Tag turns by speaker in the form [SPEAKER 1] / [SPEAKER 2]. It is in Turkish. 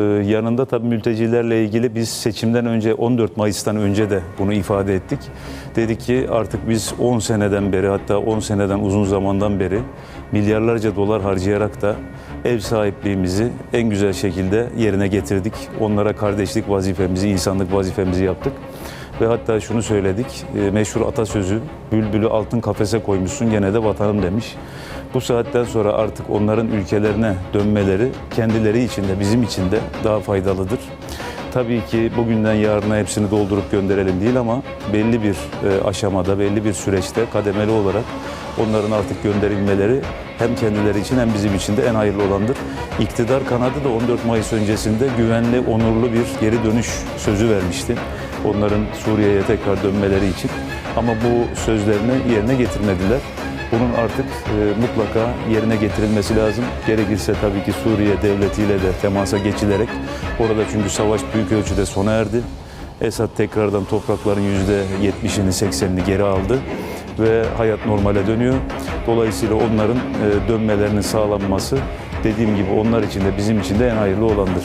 [SPEAKER 1] Ee, Yanında tabii mültecilerle ilgili biz seçimden önce 14 Mayıs'tan önce de bunu ifade ettik. Dedik ki artık biz 10 seneden beri hatta 10 seneden uzun zamandan beri milyarlarca dolar harcayarak da ev sahipliğimizi en güzel şekilde yerine getirdik. Onlara kardeşlik vazifemizi, insanlık vazifemizi yaptık. Ve hatta şunu söyledik, e, meşhur atasözü, bülbülü altın kafese koymuşsun gene de vatanım demiş. Bu saatten sonra artık onların ülkelerine dönmeleri kendileri için de bizim için de daha faydalıdır. Tabii ki bugünden yarına hepsini doldurup gönderelim değil ama belli bir e, aşamada, belli bir süreçte kademeli olarak onların artık gönderilmeleri hem kendileri için hem bizim için de en hayırlı olandır. İktidar kanadı da 14 Mayıs öncesinde güvenli, onurlu bir geri dönüş sözü vermişti. Onların Suriye'ye tekrar dönmeleri için. Ama bu sözlerini yerine getirmediler. Bunun artık e, mutlaka yerine getirilmesi lazım. Gerekirse tabii ki Suriye devletiyle de temasa geçilerek orada çünkü savaş büyük ölçüde sona erdi. Esad tekrardan toprakların %70'ini 80'ini geri aldı ve hayat normale dönüyor. Dolayısıyla onların e, dönmelerinin sağlanması dediğim gibi onlar için de bizim için de en hayırlı olandır.